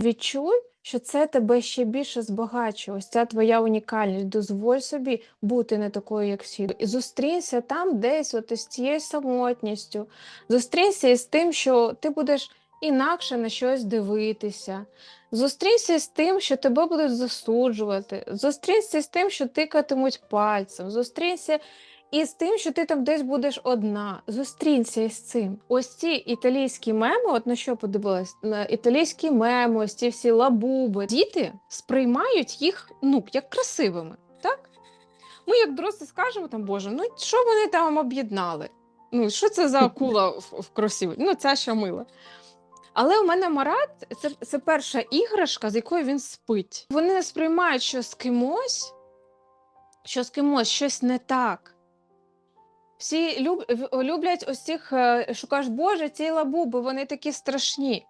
Відчуй, що це тебе ще більше збагачує. Ось ця твоя унікальність. Дозволь собі бути не такою, як всі. І зустрінься там десь, от із цією самотністю. Зустрінься із тим, що ти будеш інакше на щось дивитися. Зустрінься з тим, що тебе будуть засуджувати. Зустрінься з тим, що тикатимуть пальцем. Зустрінься і з тим, що ти там десь будеш одна. Зустрінься із цим. Ось ці італійські меми, от на що подивилась? Італійські меми, ось ці всі лабуби. Діти сприймають їх ну, як красивими. Так? Ми, як дорослі, скажемо там, Боже, ну що вони там об'єднали? Ну, що це за акула в, в кросіві? Ну, ця ще мила. Але у мене Марат це, це перша іграшка, з якою він спить. Вони не сприймають, що з кимось, що з кимось щось не так. Всі люб, люблять ось цих, е, що кажуть, Боже, ці лабуби, вони такі страшні.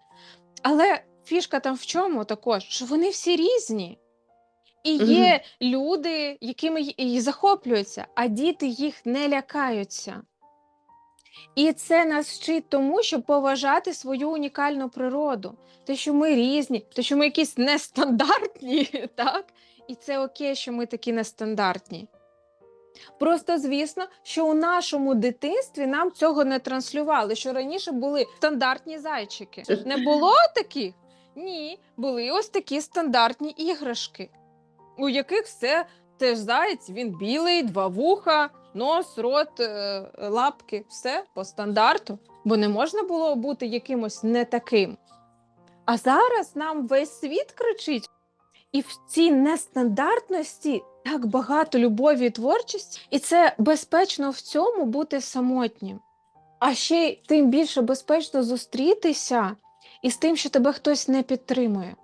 Але фішка там в чому також, що вони всі різні. І є люди, якими і захоплюються, а діти їх не лякаються. І це нас вчить тому, щоб поважати свою унікальну природу. Те, що ми різні, те, що ми якісь нестандартні, так? І це окей, що ми такі нестандартні. Просто звісно, що у нашому дитинстві нам цього не транслювали, що раніше були стандартні зайчики. Не було таких? Ні, були ось такі стандартні іграшки, у яких все теж заєць, він білий, два вуха, нос, рот, е, лапки, все по стандарту, бо не можна було бути якимось не таким. А зараз нам весь світ кричить. І в цій нестандартності так багато любові і творчості, і це безпечно в цьому бути самотнім. А ще й тим більше безпечно зустрітися із тим, що тебе хтось не підтримує.